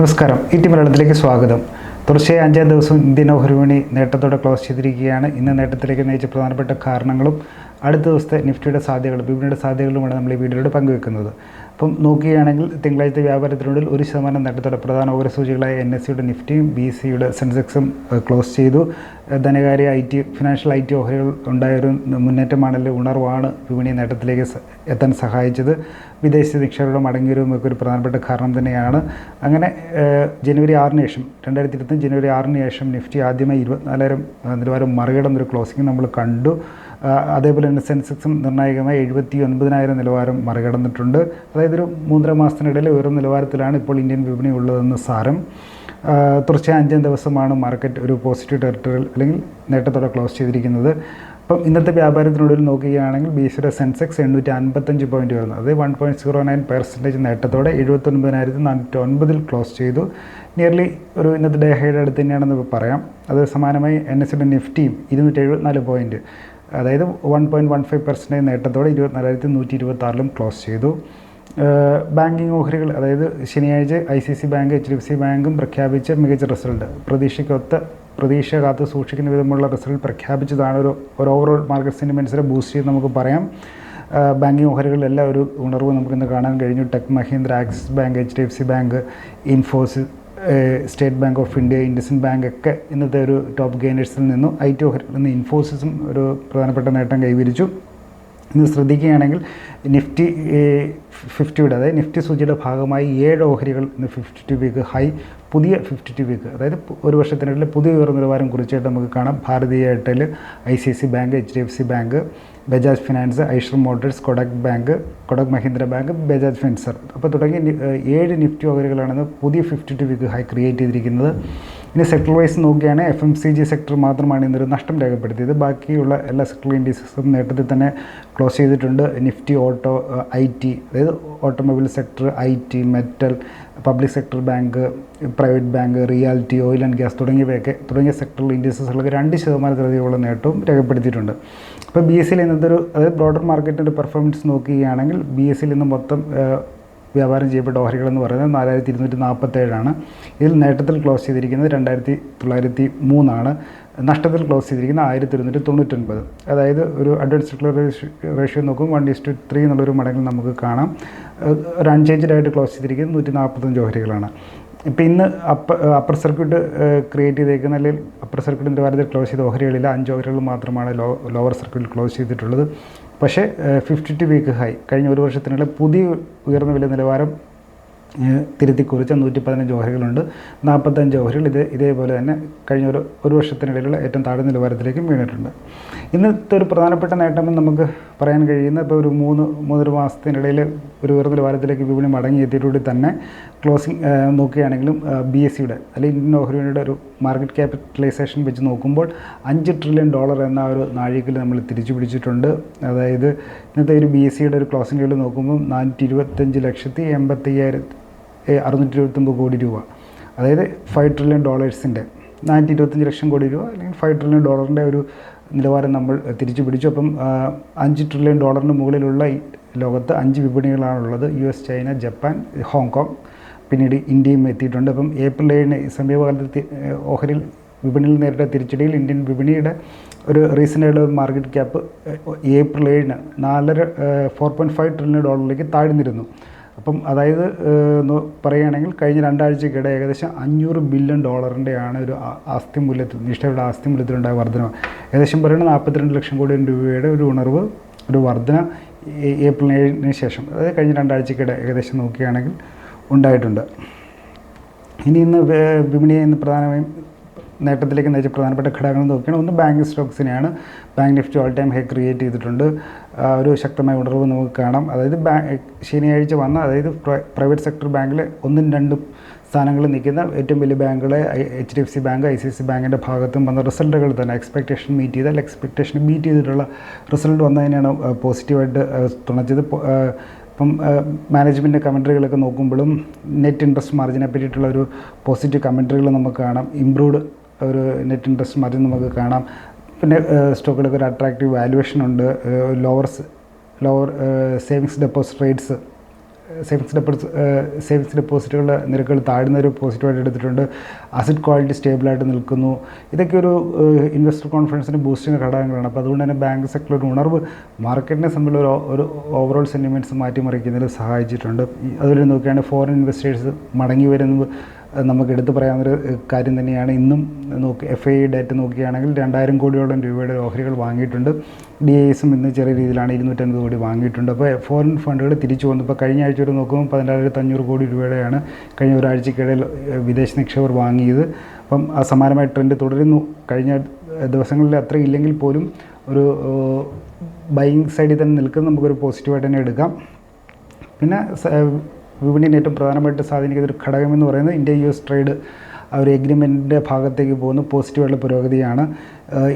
നമസ്കാരം. ഈ ടി മലയാളത്തിലേക്ക് സ്വാഗതം. തുടർച്ചയായി അഞ്ചാം ദിവസം ഇന്ത്യൻ ഓഹരി നേട്ടത്തോടെ ക്ലോസ് ചെയ്തിരിക്കുകയാണ്. ഇന്ന് നേട്ടത്തിലേക്ക് നയിച്ച പ്രധാനപ്പെട്ട കാരണങ്ങളും അടുത്ത ദിവസത്തെ നിഫ്റ്റിയുടെ സാധ്യതകളും വിപണിയുടെ സാധ്യതകളുമാണ് നമ്മൾ ഈ വീഡിയോയിലൂടെ പങ്കുവെക്കുന്നത്. അപ്പം നോക്കുകയാണെങ്കിൽ തിങ്കളാഴ്ച വ്യാപാരത്തിനുള്ളിൽ ഒരു ശതമാനം നേട്ടത്തോടെ പ്രധാന ഓഹരി സൂചികളായ എൻ എസ് സിയുടെ നിഫ്റ്റിയും ബി സിയുടെ സെൻസെക്സും ക്ലോസ് ചെയ്തു. ധനകാര്യ I T financial I T ഓഹരികൾ ഉണ്ടായൊരു മുന്നേറ്റമാണല്ലോ ഉണർവാണ് വിപണി നേട്ടത്തിലേക്ക് എത്താൻ സഹായിച്ചത്. വിദേശ നിക്ഷേപകരുടെ മടങ്ങിയതും ഒക്കെ ഒരു പ്രധാനപ്പെട്ട കാരണം തന്നെയാണ്. അങ്ങനെ ജനുവരി ആറിന് ശേഷം രണ്ടായിരത്തി ഇരുപത്തി ജനുവരി ആറിന് ശേഷം നിഫ്റ്റി ആദ്യമായി ഇരുപത്തിനാലായിരം നിലവാരം മറികടന്നൊരു ക്ലോസിംഗ് നമ്മൾ കണ്ടു. അതേപോലെ തന്നെ സെൻസെക്സും നിർണായകമായി എഴുപത്തി ഒൻപതിനായിരം നിലവാരം മറികടന്നിട്ടുണ്ട്. അതായത് ഒരു മൂന്നര മാസത്തിനിടയിൽ ഉയർന്ന നിലവാരത്തിലാണ് ഇപ്പോൾ ഇന്ത്യൻ വിപണി ഉള്ളതെന്ന് സാരം. തുടർച്ചയായ അഞ്ചാം ദിവസമാണ് മാർക്കറ്റ് ഒരു പോസിറ്റീവ് ടെറിട്ടറിയിൽ അല്ലെങ്കിൽ നേട്ടത്തോടെ ക്ലോസ് ചെയ്തിരിക്കുന്നത്. അപ്പം ഇന്നത്തെ വ്യാപാരത്തിനുള്ളിൽ നോക്കുകയാണെങ്കിൽ ബി സിയുടെ സെൻസെക്സ് എണ്ണൂറ്റി അൻപത്തഞ്ച് പോയിന്റ് വരുന്നു അത് one point zero nine percentage നേട്ടത്തോടെ എഴുപത്തൊൻപതിനായിരത്തി നാനൂറ്റി ഒൻപതിൽ ക്ലോസ് ചെയ്തു. നിയർലി ഒരു ഇന്നത്തെ ഡേ ഹൈഡ് അടുത്ത് തന്നെയാണെന്ന് പറയാം. അത് സമാനമായി എൻ എസ് നിഫ്റ്റിയും ഇരുന്നൂറ്റി എഴുപത്തിനാല് പോയിന്റ് അതായത് one point one five percentage നേട്ടത്തോടെ ഇരുപത്തിനാലായിരത്തി നൂറ്റി ഇരുപത്തി ആറിലും ക്ലോസ് ചെയ്തു ബാങ്കിങ് ഓഹരികൾ അതായത് ശനിയാഴ്ച I C C bank H D F C ബാങ്കും പ്രഖ്യാപിച്ച മികച്ച റിസൾട്ട് പ്രതീക്ഷയ്ക്കൊത്ത പ്രതീക്ഷ കാത്ത് സൂക്ഷിക്കുന്ന വിധമുള്ള റിസൾട്ട് പ്രഖ്യാപിച്ചതാണ് ഒരു ഒരു ഓവറോൾ മാർക്കറ്റ് സെന്റിമെന്റ്സിനെ ബൂസ്റ്റ് ചെയ്ത് നമുക്ക് പറയാം. ബാങ്കിങ് ഓഹരികളിലെല്ലാം ഒരു ഉണർവ് നമുക്കിന്ന് കാണാൻ കഴിഞ്ഞു. Tech Mahindra Axis bank H D F C bank Infosys State Bank of India IndusInd bank ഒക്കെ ഇന്നത്തെ ഒരു ടോപ്പ് ഗെയിനേഴ്സിൽ നിന്നും ഐ ടി ഓഹരിൽ നിന്ന് ഇൻഫോസിസും ഒരു പ്രധാനപ്പെട്ട നേട്ടം കൈവരിച്ചു. ഇന്ന് ശ്രദ്ധിക്കുകയാണെങ്കിൽ നിഫ്റ്റി ഫിഫ്റ്റിയുടെ അതായത് നിഫ്റ്റി സൂചിയുടെ ഭാഗമായി ഏഴ് ഓഹരികൾ ഇന്ന് ഫിഫ്റ്റി ടു വീക്ക് ഹൈ പുതിയ ഫിഫ്റ്റി ടു വീക്ക്. അതായത് ഒരു വർഷത്തിനിടയിൽ പുതിയ ഉയർന്ന നിലവാരം കുറിച്ചായിട്ട് നമുക്ക് കാണാം. Bharti Airtel I C C bank H D F C bank Bajaj finance Eicher motors Kotak bank Kotak Mahindra bank Bajaj Finserv. അപ്പോൾ തുടങ്ങിയ ഏഴ് നിഫ്റ്റി ഓഹരികളാണ് പുതിയ fifty two week high create ചെയ്തിരിക്കുന്നത്. ഇനി സെക്ടർ വൈസ് നോക്കുകയാണ് F M C G sector മാത്രമാണ് ഇന്നൊരു നഷ്ടം രേഖപ്പെടുത്തിയത്. ബാക്കിയുള്ള എല്ലാ സെക്ടർ ഇൻഡീസസും നേട്ടത്തിൽ തന്നെ ക്ലോസ് ചെയ്തിട്ടുണ്ട്. നിഫ്റ്റി ഓട്ടോ ഐ ടി അതായത് automobile sector I T metal public sector bank private bank reality oil and gas തുടങ്ങിയവയൊക്കെ തുടങ്ങിയ സെക്ടറൽ ഇൻഡീസസുകളൊക്കെ രണ്ട് ശതമാനത്തിലധികമുള്ള നേട്ടവും രേഖപ്പെടുത്തിയിട്ടുണ്ട്. അപ്പോൾ ബി എസ് സിയിൽ ഇന്നത്തെ ഒരു അതായത് ബ്രോഡർ മാർക്കറ്റിന്റെ പെർഫോമൻസ് നോക്കുകയാണെങ്കിൽ ബി എസ് സിയിൽ ഇന്ന് മൊത്തം വ്യാപാരം ചെയ്യപ്പെട്ട ഓഹരികൾ എന്ന് പറയുന്നത് നാലായിരത്തി ഇരുന്നൂറ്റി നാൽപ്പത്തേഴാണ് ഇതിൽ നേട്ടത്തിൽ ക്ലോസ് ചെയ്തിരിക്കുന്നത് രണ്ടായിരത്തി തൊള്ളായിരത്തി മൂന്നാണ് നഷ്ടത്തിൽ ക്ലോസ് ചെയ്തിരിക്കുന്നത് ആയിരത്തി ഇരുന്നൂറ്റി തൊണ്ണൂറ്റൊൻപത് അതായത് ഒരു അഡ്വാൻസ് റേഷ്യോ നോക്കും വൺ ഇസ്റ്റു ത്രീ എന്നുള്ളൊരു മടങ്ങിൽ നമുക്ക് കാണാം. ഒരു അൺചേഞ്ച്ഡ് ആയിട്ട് ക്ലോസ് ചെയ്തിരിക്കുന്നത് നൂറ്റി നാൽപ്പത്തഞ്ച് ഓഹരികളാണ്. ഇപ്പം ഇന്ന് അപ്പർ അപ്പർ സർക്യൂട്ട് ക്രിയേറ്റ് ചെയ്തേക്കുന്ന അല്ലെങ്കിൽ അപ്പർ സർക്യൂട്ടിന്റെ വാരത്തിൽ ക്ലോസ് ചെയ്ത ഓഹരികളിൽ അഞ്ച് ഓഹരികൾ മാത്രമാണ് ലോ ലോവർ സർക്യൂട്ടിൽ ക്ലോസ് ചെയ്തിട്ടുള്ളത്. പക്ഷേ ഫിഫ്റ്റി ടു വീക്ക് ഹൈ. കഴിഞ്ഞ ഒരു വർഷത്തിനുള്ള പുതിയ ഉയർന്ന വില നിലവാരം തിരുത്തി കുറിച്ച നൂറ്റി പതിനഞ്ച് ഓഹരികളുണ്ട്. നാൽപ്പത്തഞ്ച് ഓഹരികൾ ഇത് ഇതേപോലെ തന്നെ കഴിഞ്ഞ ഒരു ഒരു വർഷത്തിനിടയിലുള്ള ഏറ്റവും താഴ്ന്ന നിലവാരത്തിലേക്കും വീണിട്ടുണ്ട്. ഇന്നത്തെ ഒരു പ്രധാനപ്പെട്ട നേട്ടമെന്ന് നമുക്ക് പറയാൻ കഴിയുന്ന ഇപ്പോൾ ഒരു മൂന്ന് മൂന്നര മാസത്തിനിടയിൽ ഒരു ഉയർന്ന നിലവാരത്തിലേക്ക് വിപണി മടങ്ങി എത്തിയതോടെ തന്നെ ക്ലോസിംഗ് നോക്കുകയാണെങ്കിലും ബി എസ് സിയുടെ അല്ലെങ്കിൽ ഇന്ത്യൻ ഓഹരിയുടെ ഒരു മാർക്കറ്റ് ക്യാപിറ്റലൈസേഷൻ വെച്ച് നോക്കുമ്പോൾ അഞ്ച് ട്രില്യൺ ഡോളർ എന്ന ഒരു നാഴികയിൽ നമ്മൾ തിരിച്ചു പിടിച്ചിട്ടുണ്ട്. അതായത് ഇന്നത്തെ ഒരു ബി എസ് സിയുടെ ഒരു ക്ലോസിംഗ് നോക്കുമ്പോൾ നാനൂറ്റി ഇരുപത്തഞ്ച് ലക്ഷത്തി എൺപത്തി അറുന്നൂറ്റി ഇരുപത്തൊമ്പത് കോടി രൂപ. അതായത് ഫൈവ് ട്രില്യൺ ഡോളേഴ്സിന്റെ നാനൂറ്റി ഇരുപത്തഞ്ച് ലക്ഷം കോടി രൂപ അല്ലെങ്കിൽ ഫൈവ് ട്രില്യൺ ഡോളറിന്റെ ഒരു നിലവാരം നമ്മൾ തിരിച്ചു പിടിച്ചു. അപ്പം അഞ്ച് ട്രില്യൺ ഡോളറിന് മുകളിലുള്ള ലോകത്ത് അഞ്ച് വിപണികളാണുള്ളത്. U S China Japan Hong Kong പിന്നീട് ഇന്ത്യയും എത്തിയിട്ടുണ്ട്. അപ്പം ഏപ്രിൽ ഏഴിന് സമീപകാലത്ത് ഓഹരിൽ വിപണിയിൽ നേരിട്ട തിരിച്ചടിയിൽ ഇന്ത്യൻ വിപണിയുടെ ഒരു റീസന്റായിട്ടുള്ള മാർക്കറ്റ് ക്യാപ്പ് ഏപ്രിൽ ഏഴിന് നാലര ഫോർ പോയിന്റ് ഫൈവ് ട്രില്യൺ ഡോളറിലേക്ക് താഴ്ന്നിരുന്നു. അപ്പം അതായത് എന്ന് പറയുകയാണെങ്കിൽ കഴിഞ്ഞ രണ്ടാഴ്ചക്കിടെ ഏകദേശം അഞ്ഞൂറ് ബില്യൺ ഡോളറിന്റെയാണ് ഒരു ആസ്തി മൂല്യത്തിൽ നിഷ്ഠയുടെ ആസ്തി മൂല്യത്തിലുണ്ടായ വർധന ഏകദേശം പറയുന്നത് നാൽപ്പത്തിരണ്ട് ലക്ഷം കോടി രൂപയുടെ ഒരു ഉണർവ് ഒരു വർധന ഏപ്രിൽ ഏഴിന് ശേഷം അതായത് കഴിഞ്ഞ രണ്ടാഴ്ചക്കിടെ ഏകദേശം നോക്കുകയാണെങ്കിൽ ഉണ്ടായിട്ടുണ്ട്. ഇനി ഇന്ന് വിപണിയെ ഇന്ന് പ്രധാനമായും നേട്ടത്തിലേക്ക് നയിച്ച പ്രധാനപ്പെട്ട ഘടകങ്ങൾ നോക്കുകയാണ് ഒന്ന് bank സ്റ്റോക്സിനെയാണ്. Bank Nifty all time high create ചെയ്തിട്ടുണ്ട്. ഒരു ശക്തമായ ഉണർവ് നമുക്ക് കാണാം. അതായത് ശനിയാഴ്ച വന്ന അതായത് പ്രൈവറ്റ് സെക്ടർ ബാങ്കിൽ ഒന്നും രണ്ടും സ്ഥാനങ്ങളിൽ നിൽക്കുന്ന ഏറ്റവും വലിയ ബാങ്കുകളെ H D F C bank I C C ബാങ്കിന്റെ ഭാഗത്തും വന്ന റിസൾട്ടുകൾ തന്നെ. എക്സ്പെക്റ്റേഷൻ മീറ്റ് ചെയ്ത അല്ലെങ്കിൽ എക്സ്പെക്റ്റേഷൻ മീറ്റ് ചെയ്തിട്ടുള്ള റിസൾട്ട് വന്നതിനാണ് പോസിറ്റീവായിട്ട് തുണച്ചത്. ഇപ്പം മാനേജ്മെന്റ് കമൻട്രികളൊക്കെ നോക്കുമ്പോഴും നെറ്റ് ഇൻട്രസ്റ്റ് മാർജിനെ പറ്റിയിട്ടുള്ള ഒരു പോസിറ്റീവ് കമൻട്രികൾ നമുക്ക് കാണാം. ഇംപ്രൂവ്ഡ് ഒരു നെറ്റ് ഇൻട്രസ്റ്റ് മാർജിൻ നമുക്ക് കാണാം. പിന്നെ സ്റ്റോക്കുകൾക്ക് ഒരു അട്രാക്റ്റീവ് വാല്യുവേഷൻ ഉണ്ട്. Lower lower savings deposit rates savings deposit savings ഡെപ്പോസിറ്റുകളുടെ നിരക്കുകൾ താഴ്ന്ന ഒരു പോസിറ്റീവായിട്ട് എടുത്തിട്ടുണ്ട്. അസിഡ് ക്വാളിറ്റി സ്റ്റേബിളായിട്ട് നിൽക്കുന്നു. ഇതൊക്കെ ഒരു ഇൻവെസ്റ്റർ കോൺഫിഡൻസിന് ബൂസ്റ്റ് ചെയ്യുന്ന ഘടകങ്ങളാണ്. അപ്പോൾ അതുകൊണ്ട് തന്നെ ബാങ്ക് സെക്ടറിൽ ഒരു ഉണർവ് മാർക്കറ്റിനെ സംബന്ധിച്ചുള്ള ഒരു ഓവറോൾ സെന്റിമെന്റ്സ് മാറ്റിമറിക്കുന്നതിൽ സഹായിച്ചിട്ടുണ്ട്. അതുപോലെ നോക്കുകയാണെങ്കിൽ ഫോറിൻ ഇൻവെസ്റ്റേഴ്സ് മടങ്ങി വരുന്നത് നമുക്ക് എടുത്തു പറയാവുന്നൊരു കാര്യം തന്നെയാണ്. ഇന്നും നോക്കി എഫ് ഐ ഡേറ്റ് നോക്കുകയാണെങ്കിൽ രണ്ടായിരം കോടിയോളം രൂപയുടെ ഓഹരികൾ വാങ്ങിയിട്ടുണ്ട്. ഡി ഐ എസും ഇന്ന് ചെറിയ രീതിയിലാണ് ഇരുന്നൂറ്റൻപത് കോടി വാങ്ങിയിട്ടുണ്ട്. അപ്പോൾ ഫോറിൻ ഫണ്ടുകൾ തിരിച്ചു വന്നു ഇപ്പോൾ കഴിഞ്ഞ ആഴ്ച ഒരു നോക്കുമ്പോൾ പതിനായിരത്തി അഞ്ഞൂറ് കോടി രൂപയുടെയാണ് കഴിഞ്ഞ ഒരാഴ്ചക്കിടയിൽ വിദേശ നിക്ഷേപർ വാങ്ങിയത്. അപ്പം സമാനമായ ട്രെൻഡ് തുടരുന്നു. കഴിഞ്ഞ ദിവസങ്ങളിൽ അത്ര ഇല്ലെങ്കിൽ പോലും ഒരു ബൈങ് സൈഡിൽ തന്നെ നിൽക്കുന്നത് നമുക്കൊരു പോസിറ്റീവായിട്ട് തന്നെ എടുക്കാം. പിന്നെ വിപണിയിൽ ഏറ്റവും പ്രധാനമായിട്ട് സ്വാധീനിക്കുന്ന ഒരു ഘടകമെന്ന് പറയുന്നത് ഇന്ത്യ യു എസ് ട്രേഡ് ആ ഒരു എഗ്രിമെന്റിന്റെ ഭാഗത്തേക്ക് പോകുന്ന പോസിറ്റീവായിട്ടുള്ള പുരോഗതിയാണ്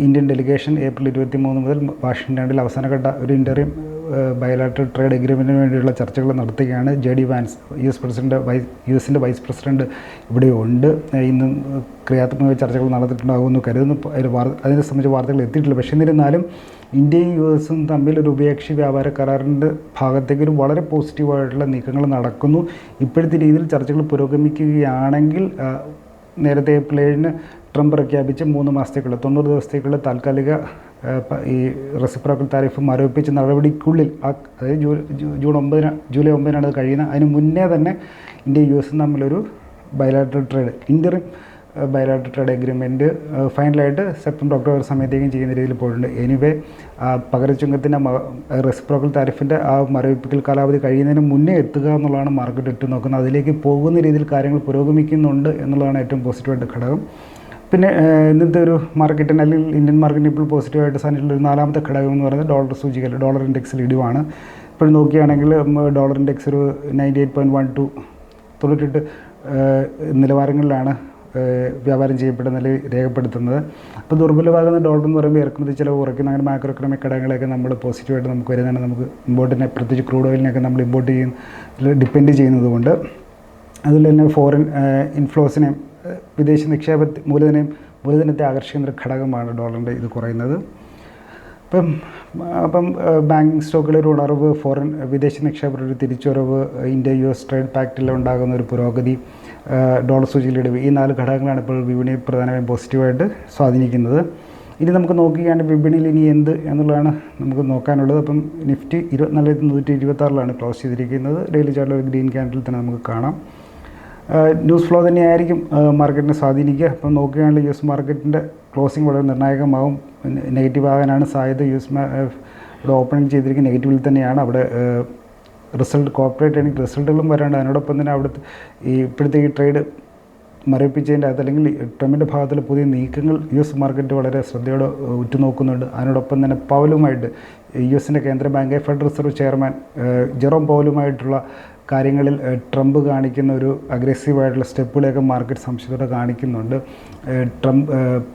ഇന്ത്യൻ ഡെലിഗേഷൻ ഏപ്രിൽ ഇരുപത്തി മൂന്ന് മുതൽ വാഷിംഗ്ടണിൽ അവസാനഘട്ട ഒരു ഇന്റർവ്യൂ ബയലാറ്ററൽ ട്രേഡ് എഗ്രിമെന്റിന് വേണ്ടിയുള്ള ചർച്ചകൾ നടത്തുകയാണ്. J D Vance U S president vice U എസിന്റെ വൈസ് പ്രസിഡന്റ് ഇവിടെ ഉണ്ട്. ഇന്നും ക്രിയാത്മക ചർച്ചകൾ നടന്നിട്ടുണ്ടാകുമെന്ന് കരുതുന്നു. അതിന് വാർ- അതിനെ സംബന്ധിച്ച് വാർത്തകൾ എത്തിയിട്ടില്ല. പക്ഷേ എന്നിരുന്നാലും ഇന്ത്യയും യു എസും തമ്മിൽ ഒരു ഉഭയകക്ഷി വ്യാപാര കരാറിന്റെ ഭാഗത്തേക്ക് ഒരു വളരെ പോസിറ്റീവായിട്ടുള്ള നീക്കങ്ങൾ നടക്കുന്നു. ഇപ്പോഴത്തെ രീതിയിൽ ചർച്ചകൾ പുരോഗമിക്കുകയാണെങ്കിൽ നേരത്തെ ഏപ്രിൽ ഏഴിന് ട്രംപ് പ്രഖ്യാപിച്ച് മൂന്ന് മാസത്തേക്കുള്ള തൊണ്ണൂറ് ദിവസത്തേക്കുള്ള താൽക്കാലിക ഈ റെസിപ്രോക്കൽ താരിഫ് മരവിപ്പിച്ച നടപടിക്കുള്ളിൽ ആ അതായത് ജൂ ജൂൺ ഒമ്പതിന് ജൂലൈ ഒമ്പതിനാണ് അത് കഴിയുന്നത്. അതിന് മുന്നേ തന്നെ ഇന്ത്യ യു എസും തമ്മിലൊരു bilateral trade Indian bilateral trade agreement ഫൈനലായിട്ട് സെപ്റ്റംബർ ഒക്ടോബർ സമയത്തേക്കും ചെയ്യുന്ന രീതിയിൽ പോയിട്ടുണ്ട്. എനിവേ പകരച്ചുങ്കത്തിന്റെ റെസിപ്രോക്കൽ താരിഫിന്റെ ആ മരവിപ്പിക്കൽ കാലാവധി കഴിയുന്നതിന് മുന്നേ എത്തുക എന്നുള്ളതാണ് മാർക്കറ്റ് ഇട്ട് നോക്കുന്നത് അതിലേക്ക് പോകുന്ന രീതിയിൽ കാര്യങ്ങൾ പുരോഗമിക്കുന്നുണ്ട് എന്നുള്ളതാണ് ഏറ്റവും പോസിറ്റീവായിട്ട് ഘടകം. പിന്നെ ഇന്നത്തെ ഒരു മാർക്കറ്റിന് അല്ലെങ്കിൽ ഇന്ത്യൻ മാർക്കറ്റിന് ഇപ്പോൾ പോസിറ്റീവായിട്ട് സാധനത്തിലുള്ള ഒരു നാലാമത്തെ ഘടകം എന്ന് പറയുന്നത് ഡോളർ സൂചികയിൽ ഡോളർ ഇൻഡെക്സിൽ ഇടിവാണ്. ഇപ്പോൾ നോക്കുകയാണെങ്കിൽ ഡോളർ ഇൻഡെക്സ് ഒരു ninety eight point one two തൊണ്ണൂറ്റെട്ട് നിലവാരങ്ങളിലാണ് വ്യാപാരം ചെയ്യപ്പെടുന്ന നിലയിൽ രേഖപ്പെടുത്തുന്നത്. അപ്പോൾ ദുർബലമാകുന്ന ഡോളർ എന്ന് പറയുമ്പോൾ ഇറക്കുമതി ചിലവ് കുറയ്ക്കുന്ന. അങ്ങനെ മാക്രോ എക്കണോമിക് ഘടകങ്ങളൊക്കെ നമ്മൾ പോസിറ്റീവായിട്ട് നമുക്ക് വരുന്നതാണ്. നമുക്ക് ഇമ്പോർട്ടിനെ പ്രത്യേകിച്ച് ക്രൂഡ് ഓയിലിനൊക്കെ നമ്മൾ ഇമ്പോർട്ട് ചെയ്യുന്ന ഡിപ്പെൻഡ് ചെയ്യുന്നതുകൊണ്ട് അതുപോലെ തന്നെ ഫോറിൻ ഇൻഫ്ലോസിനെ വിദേശ നിക്ഷേപ മൂലധനം മൂലധനത്തെ ആകർഷിക്കുന്ന ഒരു ഘടകമാണ് ഡോളറിന്റെ ഇത് കുറയുന്നത്. അപ്പം അപ്പം ബാങ്കിങ് സ്റ്റോക്കിലെ ഒരു ഉണർവ് ഫോറിൻ വിദേശ നിക്ഷേപരുടെ ഒരു തിരിച്ചുവരവ് ഇന്ത്യ യു എസ് ട്രേഡ് പാക്റ്റിൽ ഉണ്ടാകുന്ന ഒരു പുരോഗതി ഡോളർ സൂചിയിലെ ഇടിവ് ഈ നാല് ഘടകങ്ങളാണ് ഇപ്പോൾ വിപണിയെ പ്രധാനമായും പോസിറ്റീവായിട്ട് സ്വാധീനിക്കുന്നത്. ഇനി നമുക്ക് നോക്കുകയാണെങ്കിൽ വിപണിയിൽ ഇനി എന്ത് എന്നുള്ളതാണ് നമുക്ക് നോക്കാനുള്ളത്. അപ്പം നിഫ്റ്റി ഇരുപത്തിനാലായിരത്തി നൂറ്റി ഇരുപത്താറിലാണ് ക്ലോസ് ചെയ്തിരിക്കുന്നത്. ഡെയിലി ചാർട്ടിൽ ഒരു ഗ്രീൻ ക്യാൻഡിൽ തന്നെ നമുക്ക് കാണാം. ന്യൂസ് ഫ്ലോ തന്നെയായിരിക്കും മാർക്കറ്റിനെ സ്വാധീനിക്കുക. അപ്പം നോക്കുകയാണെങ്കിൽ യു എസ് മാർക്കറ്റിന്റെ ക്ലോസിംഗ് വളരെ നിർണായകമാവും. നെഗറ്റീവ് ആകാനാണ് സാധ്യത. യു എസ് ഇവിടെ ഓപ്പണിംഗ് ചെയ്തിരിക്കുന്ന നെഗറ്റീവിൽ തന്നെയാണ് അവിടെ റിസൾട്ട് കോർപ്പറേറ്റ് ആണെങ്കിൽ റിസൾട്ടുകളും വരാണ്ട്. അതിനോടൊപ്പം തന്നെ അവിടുത്തെ ഈ ഇപ്പോഴത്തെ ഈ ട്രേഡ് മരവിപ്പിച്ചതിന്റെ അകത്ത് അല്ലെങ്കിൽ ട്രംപിന്റെ ഭാഗത്തുള്ള പുതിയ നീക്കങ്ങൾ യു എസ് മാർക്കറ്റ് വളരെ ശ്രദ്ധയോടെ ഉറ്റുനോക്കുന്നുണ്ട്. അതിനോടൊപ്പം തന്നെ പവലുമായിട്ട് യു എസിന്റെ കേന്ദ്ര bank federal reserve chairman Jerome പവലുമായിട്ടുള്ള കാര്യങ്ങളിൽ ട്രംപ് കാണിക്കുന്ന ഒരു അഗ്രസീവായിട്ടുള്ള സ്റ്റെപ്പുകളെയൊക്കെ മാർക്കറ്റ് സംശയത്തോടെ കാണിക്കുന്നുണ്ട്. ട്രംപ്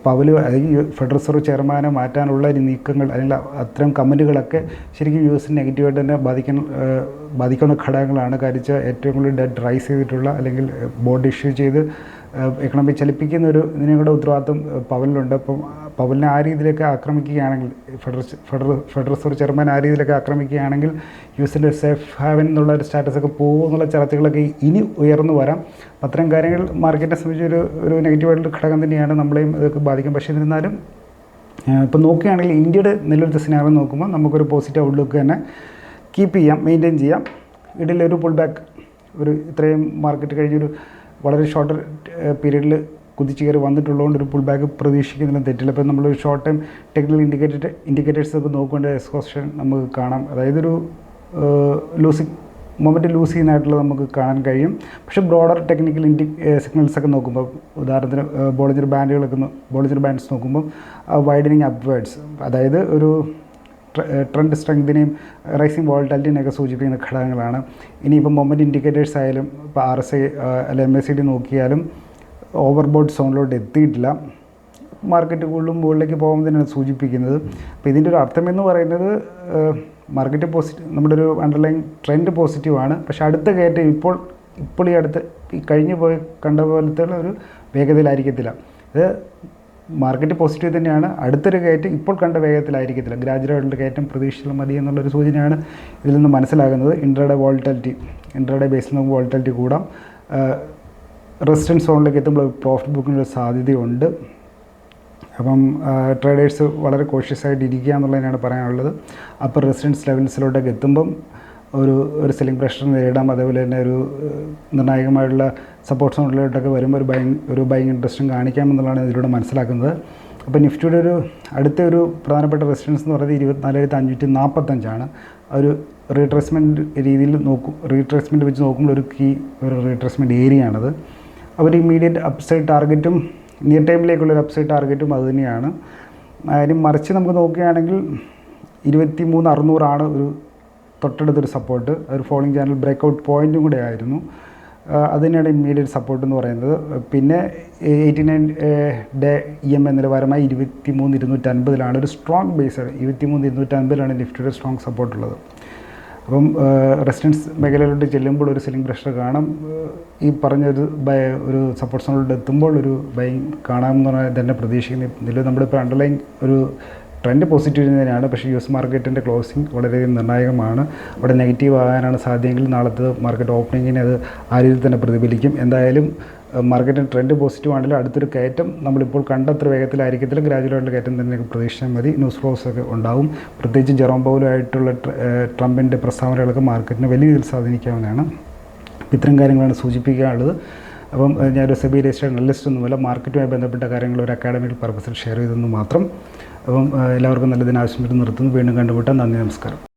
പവൽ അല്ലെങ്കിൽ ഫെഡറൽ റിസർവ് ചെയർമാനെ മാറ്റാനുള്ള ഒരു നീക്കങ്ങൾ അല്ലെങ്കിൽ അത്തരം കമന്റുകളൊക്കെ ശരിക്കും യു എസിന് നെഗറ്റീവായിട്ട് തന്നെ ബാധിക്കുന്ന ബാധിക്കുന്ന ഘടകങ്ങളാണ്. കാരിച്ച ഏറ്റവും കൂടുതൽ ഡെഡ് റൈസ് ചെയ്തിട്ടുള്ള അല്ലെങ്കിൽ ബോർഡ് ഇഷ്യൂ ചെയ്ത് എക്കണോമി ചലിപ്പിക്കുന്ന ഒരു ഇതിനെ കൂടെ ഉത്തരവാദിത്വം പവലിലുണ്ട് അപ്പം പവലിനെ ആ രീതിയിലൊക്കെ ആക്രമിക്കുകയാണെങ്കിൽ federal federal federal reserve chairman ആ രീതിയിലൊക്കെ ആക്രമിക്കുകയാണെങ്കിൽ യു എസിന്റെ സേഫ് ഹാവൻ എന്നുള്ള ഒരു സ്റ്റാറ്റസൊക്കെ പോകും എന്നുള്ള ചർച്ചകളൊക്കെ ഇനി ഉയർന്നു വരാം. അത്തരം കാര്യങ്ങൾ മാർക്കറ്റിനെ സംബന്ധിച്ച് ഒരു ഒരു നെഗറ്റീവായിട്ടുള്ള ഘടകം തന്നെയാണ് നമ്മളെയും ഇതൊക്കെ ബാധിക്കും. പക്ഷേ എന്നിരുന്നാലും ഇപ്പോൾ നോക്കുകയാണെങ്കിൽ ഇന്ത്യയുടെ നിലവിലത്തെ സിനാറിയോ നോക്കുമ്പോൾ നമുക്കൊരു പോസിറ്റീവ് ഔട്ട്ലുക്ക് തന്നെ കീപ്പ് ചെയ്യാം മെയിന്റെയിൻ ചെയ്യാം. ഇടയിലൊരു പുൾ ബാക്ക് ഒരു ഇത്രയും മാർക്കറ്റ് കഴിഞ്ഞൊരു വളരെ ഷോർട്ട് പീരീഡിൽ കുതിച്ചു കയറി വന്നിട്ടുള്ളതുകൊണ്ട് ഒരു പുൾ ബാക്ക് പ്രതീക്ഷിക്കുന്നതിലും തെറ്റില്ല. അപ്പോൾ നമ്മൾ short time technical indicator indicators ഒക്കെ നോക്കുകൊണ്ട് എക്സ്കോഷൻ നമുക്ക് കാണാം. അതായത് ഒരു ലൂസിങ് മൊമെന്റ് ലൂസ് ചെയ്യുന്നതായിട്ടുള്ള നമുക്ക് കാണാൻ കഴിയും. പക്ഷേ ബ്രോഡർ ടെക്നിക്കൽ ഇൻഡി സിഗ്നൽസ് ഒക്കെ നോക്കുമ്പോൾ ഉദാഹരണത്തിന് ബോളിഞ്ചർ ബാൻഡുകളൊക്കെ ബോളിഞ്ചർ ബാൻഡ്സ് നോക്കുമ്പോൾ വൈഡനിങ് അപ്വേർഡ്സ് അതായത് ഒരു ട്രെൻഡ് സ്ട്രെങ്തിനെയും റൈസിങ് വോൾട്ടാലിറ്റിനെയൊക്കെ സൂചിപ്പിക്കുന്ന ഘടകങ്ങളാണ്. ഇനിയിപ്പോൾ മൊമെന്റ് ഇൻഡിക്കേറ്റേഴ്സ് ആയാലും ഇപ്പോൾ ആർ എസ് ഐ അല്ല എം എസ് സി ഡി നോക്കിയാലും ഓവർബോർഡ് സോണിലോട്ട് എത്തിയിട്ടില്ല. മാർക്കറ്റ് കൂടുതലും മുകളിലേക്ക് പോകുമ്പോൾ തന്നെയാണ് സൂചിപ്പിക്കുന്നത്. അപ്പോൾ ഇതിന്റെ ഒരു അർത്ഥം എന്ന് പറയുന്നത് മാർക്കറ്റ് പോസിറ്റീവ് നമ്മുടെ ഒരു അണ്ടർലൈൻ ട്രെൻഡ് പോസിറ്റീവാണ് പക്ഷേ അടുത്ത കയറ്റം ഇപ്പോൾ ഇപ്പോൾ ഈ അടുത്ത് ഈ കഴിഞ്ഞു പോയി കണ്ട പോലത്തെ ഒരു വേഗതയിലായിരിക്കത്തില്ല. ഇത് മാർക്കറ്റ് പോസിറ്റീവ് തന്നെയാണ്. അടുത്തൊരു കയറ്റം ഇപ്പോൾ കണ്ട വേഗത്തിലായിരിക്കത്തില്ല. ഗ്രാജുവലായിട്ടുള്ള കയറ്റം പ്രതീക്ഷിച്ചാൽ മതി എന്നുള്ളൊരു സൂചനയാണ് ഇതിൽ നിന്ന് മനസ്സിലാകുന്നത്. ഇൻട്രഡേ വോൾട്ടാലിറ്റി ഇൻട്രഡേ ബേസിൽ നമുക്ക് വോൾട്ടാലിറ്റി കൂടാം. റെസിസ്റ്റൻസ് സോണിലേക്ക് എത്തുമ്പോൾ പ്രോഫിറ്റ് ബുക്കിനൊരു സാധ്യതയുണ്ട്. അപ്പം ട്രേഡേഴ്സ് വളരെ കോഷ്യസ് ആയിട്ട് ഇരിക്കുക എന്നുള്ളതിനാണ് പറയാനുള്ളത്. അപ്പർ റെസിഡൻസ് ലെവൽസിലോട്ടൊക്കെ എത്തുമ്പം ഒരു ഒരു സെല്ലിംഗ് പ്രഷർ നേരിടാം. അതേപോലെ തന്നെ ഒരു നിർണായകമായിട്ടുള്ള സപ്പോർട്ട് സോണിലോട്ടൊക്കെ വരുമ്പോൾ ഒരു ബൈങ് ഒരു ബൈങ് ഇൻട്രസ്റ്റും കാണിക്കാം കാണിക്കാമെന്നുള്ളതാണ് ഇതിലൂടെ മനസ്സിലാക്കുന്നത്. അപ്പോൾ നിഫ്റ്റിയുടെ ഒരു അടുത്ത ഒരു പ്രധാനപ്പെട്ട റെസിസ്റ്റൻസ് എന്ന് പറയുന്നത് ഇരുപത്തിനാലായിരത്തി അഞ്ഞൂറ്റി നാൽപ്പത്തഞ്ചാണ് ഒരു റീട്രേസ്മെന്റ് രീതിയിൽ നോക്കും റീട്രേസ്മെന്റ് വെച്ച് നോക്കുമ്പോൾ ഒരു കീ ഒരു റീട്രേസ്മെന്റ് ഏരിയ ആണത് അവർ ഇമ്മീഡിയറ്റ് അപ്സൈഡ് ടാർഗറ്റും നിയർ ടൈമിലേക്കുള്ളൊരു അപ്സൈഡ് ടാർഗറ്റും അതുതന്നെയാണ് അതിന് മറിച്ച് നമുക്ക് നോക്കുകയാണെങ്കിൽ ഇരുപത്തി മൂന്ന് അറുന്നൂറാണ് ഒരു തൊട്ടടുത്തൊരു സപ്പോർട്ട് ഒരു ഫോളിംഗ് ചാനൽ ബ്രേക്ക് ഔട്ട് പോയിന്റും കൂടെ ആയിരുന്നു ആ, അത് തന്നെയാണ് ഇമ്മീഡിയറ്റ് സപ്പോർട്ട് എന്ന് പറയുന്നത്. പിന്നെ eighty nine day E M A നിലവാരമായി ഇരുപത്തി മൂന്ന് ഇരുന്നൂറ്റൻപതിലാണ് ഒരു സ്ട്രോങ് ബേസ് ഇരുപത്തി മൂന്ന് ഇരുന്നൂറ്റൻപതിലാണ് നിഫ്റ്റിയുടെ സ്ട്രോങ് സപ്പോർട്ട് ഉള്ളത്. അപ്പം റെസിഡൻസ് മേഖലയിലോട്ട് ചെല്ലുമ്പോൾ ഒരു സെല്ലിംഗ് പ്രഷർ കാണാം. ഈ പറഞ്ഞൊരു ബൈ ഒരു സപ്പോർട്ട് സോണിലോട്ട് എത്തുമ്പോൾ ഒരു ബൈ കാണാമെന്ന് തന്നെ പ്രതീക്ഷിക്കുന്നു. ഇതിൽ നമ്മുടെ ഇപ്പോൾ അണ്ടർലൈൻ ഒരു ട്രെൻഡ് പോസിറ്റീവ് തന്നെയാണ്. പക്ഷേ യു എസ് മാർക്കറ്റിന്റെ ക്ലോസിംഗ് വളരെയധികം നിർണായകമാണ്. അവിടെ നെഗറ്റീവ് ആകാനാണ് സാധ്യമെങ്കിൽ നാളത്തെ മാർക്കറ്റ് ഓപ്പണിങ്ങിനെ അത് ആ രീതിയിൽ തന്നെ പ്രതിഫലിക്കും. എന്തായാലും മാർക്കറ്റിന് ട്രെൻഡ് പോസിറ്റീവ് ആണെങ്കിലും അടുത്തൊരു കയറ്റം നമ്മളിപ്പോൾ കണ്ടത്ര വേഗത്തിലായിരിക്കത്തില്ല. ഗ്രാജുവലായിട്ടുള്ള കയറ്റം തന്നെ പ്രതീക്ഷിച്ചാൽ മതി. ന്യൂസ് ഫ്ലോസ് ഒക്കെ ഉണ്ടാവും. പ്രത്യേകിച്ച് ജെറോം പൗലുമായിട്ടുള്ള ട്രംപിന്റെ പ്രസ്താവനകളൊക്കെ മാർക്കറ്റിനെ വലിയ രീതിയിൽ സ്വാധീനിക്കാവുന്നതാണ്. ഇത്തരം കാര്യങ്ങളാണ് സൂചിപ്പിക്കാനുള്ളത്. അപ്പം ഞാനൊരു സെബി രജിസ്റ്റേഡ് അനലിസ്റ്റ് ഒന്നുമല്ല മാർക്കറ്റുമായി ബന്ധപ്പെട്ട കാര്യങ്ങൾ ഒരു അക്കാഡമിക് പർപ്പസിൽ ഷെയർ ചെയ്തെന്ന് മാത്രം. അപ്പം എല്ലാവർക്കും നല്ല ദിനാവശ്യം നിർത്തുന്നു. വീണ്ടും കണ്ടുമുട്ടാം. നന്ദി നമസ്കാരം.